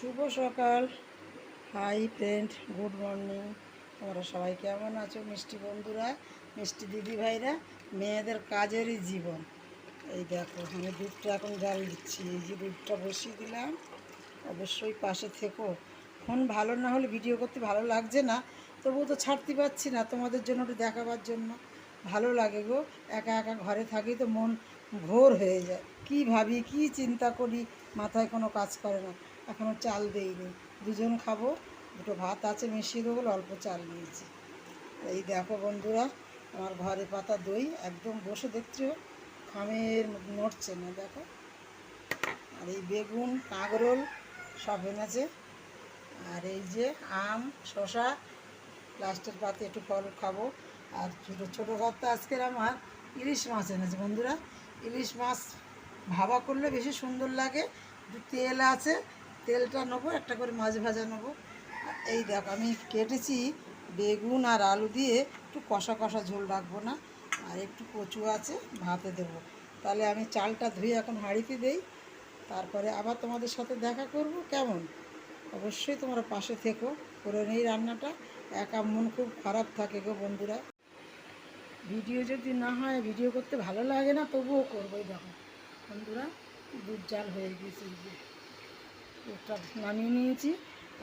শুভ সকাল। Hi friend good morning তোমরা সবাই কেমন আছো? মিষ্টি বন্ধুরা, মিষ্টি দিদি ভাইরা, মেয়েদের কাজেরই জীবন। এই দেখো, আমি দুধটা এখন জাল দিচ্ছি। এই যে দুধটা বসিয়ে দিলাম। অবশ্যই পাশে থেকো। ফোন ভালো না হলে ভিডিও করতে ভালো লাগছে না, তবুও তো ছাড়তে পারছি না। তোমাদের জন্য ওটা দেখাবার জন্য। ভালো লাগে গো। একা একা ঘরে থাকি তো মন ভোর হয়ে যায়। কি ভাবি, কি চিন্তা করি? মাথায় কোনো কাজ করে না। এখনও চাল দেইনি। দুজন খাব, দুটো ভাত আছে, মিশিয়ে দেবো অল্প চাল দিয়েছি এই দেখো বন্ধুরা, আমার ঘরে পাতা দই, একদম বসে দেখছ খামের নড়ছে না, দেখো। আর এই বেগুন, কাঁকরোল, সব এনেছে। আর এই যে আম শশা লাস্টের পাতে একটু ফল খাব। আর ছোটো ছোটো কর্তা আজকের আমার ইলিশ মাছ এনেছে, বন্ধুরা। ইলিশ মাছ ভাবা করলে বেশি সুন্দর লাগে। একটু তেল আছে তেলটা নেব, একটা করে মাছ ভাজা নেব। এই দেখো, আমি কেটেছি বেগুন আর আলু দিয়ে, একটু কষা কষা ঝোল রাখব না, আর একটু কচু আছে, ভাতে দেবো। তাহলে আমি চালটা ধুয়ে এখন হাঁড়িতে দেই, তারপরে আবার তোমাদের সাথে দেখা করব, কেমন? অবশ্যই তোমরা পাশে থেকো, করে নেই রান্নাটা, একা মন খুব খারাপ থাকে গো বন্ধুরা। ভিডিও যদি না হয়, ভিডিও করতে ভালো লাগে না, তবুও করবোই দেখো। বন্ধুরা, দুধ জাল হয়ে গিয়েছে এই নামিয়ে নিয়েছি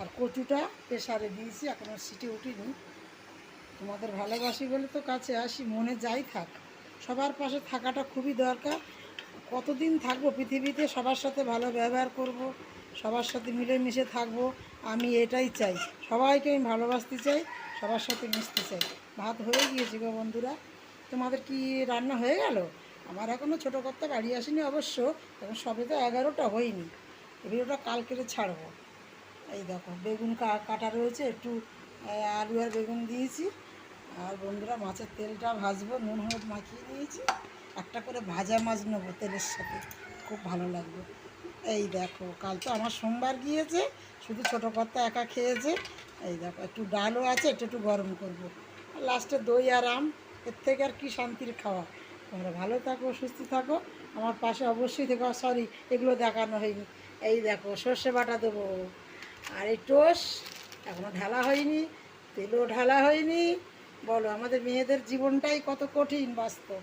আর কচুটা প্রেশারে দিয়েছি, এখন আর সিটে উঠিনি। তোমাদের ভালোবাসি বলে তো কাছে আসি, মনে যাই থাক। সবার পাশে থাকাটা খুবই দরকার। কতদিন থাকব পৃথিবীতে, সবার সাথে ভালো ব্যবহার করব, সবার সাথে মিলেমিশে থাকব, আমি এটাই চাই। সবাইকে আমি ভালোবাসতে চাই, সবার সাথে মিশতে চাই। ভাত হয়ে গিয়েছে গো বন্ধুরা। তোমাদের কি রান্না হয়ে গেল? আমার এখনও ছোটো কর্তা বাড়ি আসেনি অবশ্য, তখন সবে তো এগারোটা হয়নি। ভিডিওটা কালকেরে ছাড়বো। এই দেখো, বেগুন কাটা রয়েছে, একটু আলু আর বেগুন দিয়েছি। আর বন্ধুরা, মাছের তেলটা ভাজবো, নুন, হলুদ মাখিয়ে নিয়েছি। একটা করে ভাজা মাছ নেব তেলের সাথে, খুব ভালো লাগবে। এই দেখো, কাল তো আমার সোমবার গিয়েছে, শুধু ছোটো কর্তা একা খেয়েছে। এই দেখো, একটু ডালও আছে, একটু একটু গরম করব। লাস্টে দই আর আম, এর থেকে আর কি শান্তির খাওয়া। তোমরা ভালো থাকো, সুস্থ থাকো। আমার পাশে অবশ্যই থেকো। সরি এগুলো দেখানো হয়নি। এই দেখো, সর্ষে বাটা দেবো। আর এই টোস এখনও ঢালা হয়নি, তেলও ঢালা হয়নি। বলো, আমাদের মেয়েদের জীবনটাই কত কঠিন বাস্তব।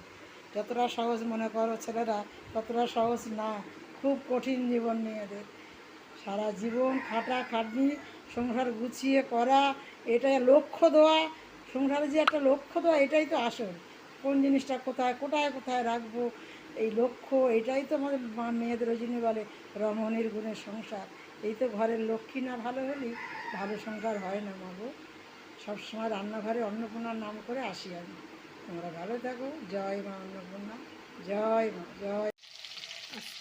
যতটা সহজ মনে করো ছেলেরা, ততটা সহজ না। খুব কঠিন জীবন মেয়েদের। সারা জীবন খাটা খাটনি, সংসার গুছিয়ে করা, এটাই লক্ষ্য দেওয়া। সংসারে যে একটা লক্ষ্য দেওয়া, এটাই তো আসল। কোন জিনিসটা কোথায় কোথায় কোথায় রাখব? এই লক্ষ্য, এটাই তো আমাদের মা- মেয়েদের ওই বলে, রমণীর গুণের সংসার। এই তো ঘরের লক্ষ্মী না ভালো হলেই ভালো সংসার হয় না মাগো সবসময় রান্নাঘরে অন্নপূর্ণার নাম করে আসি আমি। তোমরা ভালো থাকো। জয় মা অন্নপূর্ণা। জয় মা, জয়।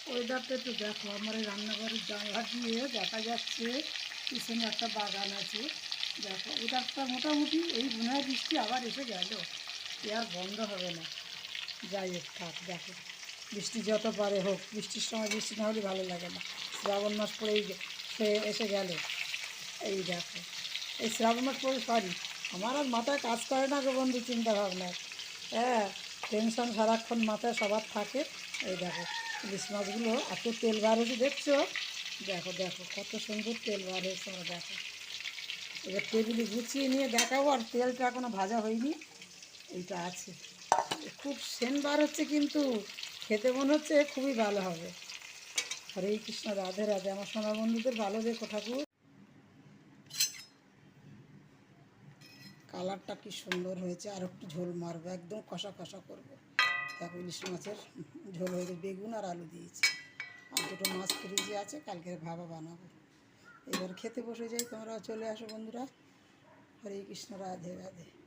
ওয়েদারটা একটু দেখো, আমার এই রান্নাঘরের জানলা দিয়ে দেখা যাচ্ছে, পিছনে একটা বাগান আছে। দেখো, ওয়েদারটা মোটামুটি, এই মনে বৃষ্টি আবার এসে গেল। এ আর বন্ধ হবে না। যাই হোক, থাক, দেখো। বৃষ্টি যত পারে হোক, বৃষ্টির সময় বৃষ্টি না হলে ভালো লাগে না। শ্রাবণ মাস পরেই সে এসে গেল। এই দেখো, এই শ্রাবণ মাস পরে। সরি আমার আর মাথায় কাজ করে না গো বন্ধু চিন্তা ভাবনায় হ্যাঁ টেনশন সারাক্ষণ মাথায় সবার থাকে। এই দেখো, ইলিশ মাছগুলো এত তেল বার হয়েছে, দেখছ? দেখো দেখো, কত সুন্দর তেল বার হয়েছে আমরা, দেখো। এবার টেবিলে গুছিয়ে নিয়ে দেখাবো, আর তেলটা এখনও ভাজা হয়নি। এইটা আছে। খুব সেন বার হচ্ছে কিন্তু। খেতে মনে হচ্ছে খুবই ভালো হবে। হরে কৃষ্ণ, রাধে রাধে। আমার সোনা বন্ধুদের ভালো দেখো ঠাকুর। কালারটা কি সুন্দর হয়েছে। আর একটু ঝোল মারবো, একদম কষা কষা করব। দেখো ইলিশ মাছের ঝোল হয়ে গেছে, বেগুন আর আলু দিয়েছি। আর দুটো মাছ ফ্রিজে আছে, কালকে ভাবা বানাবো। এবার খেতে বসে যাই তোমরা চলে আসো বন্ধুরা। হরে কৃষ্ণ, রাধে রাধে।